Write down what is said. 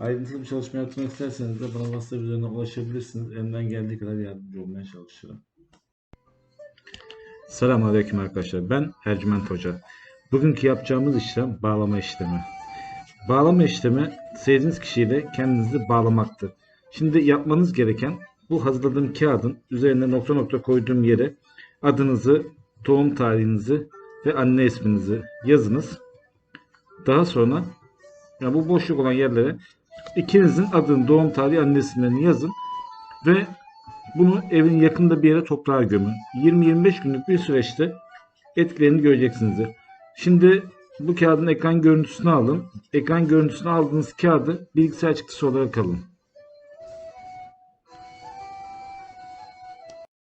Ayrıntılı bir çalışma yapmak isterseniz de bana WhatsApp üzerinden ulaşabilirsiniz. Elimden geldiği kadar yardımcı olmaya çalışırım. Selamünaleyküm arkadaşlar. Ben Ercüment Hoca. Bugünkü yapacağımız işlem bağlama işlemi. Bağlama işlemi sevdiğiniz kişiyle kendinizi bağlamaktır. Şimdi yapmanız gereken bu hazırladığım kağıdın üzerine nokta nokta koyduğum yere adınızı, doğum tarihinizi ve anne isminizi yazınız. Daha sonra yani bu boşluk olan yerlere ikinizin adını, doğum tarihi, anne isimlerini yazın ve bunu evin yakında bir yere toprağa gömün. 20-25 günlük bir süreçte etkilerini göreceksinizdir. Şimdi bu kağıdın ekran görüntüsünü alın. Ekran görüntüsünü aldığınız kağıdı bilgisayar çıktısı olarak alın.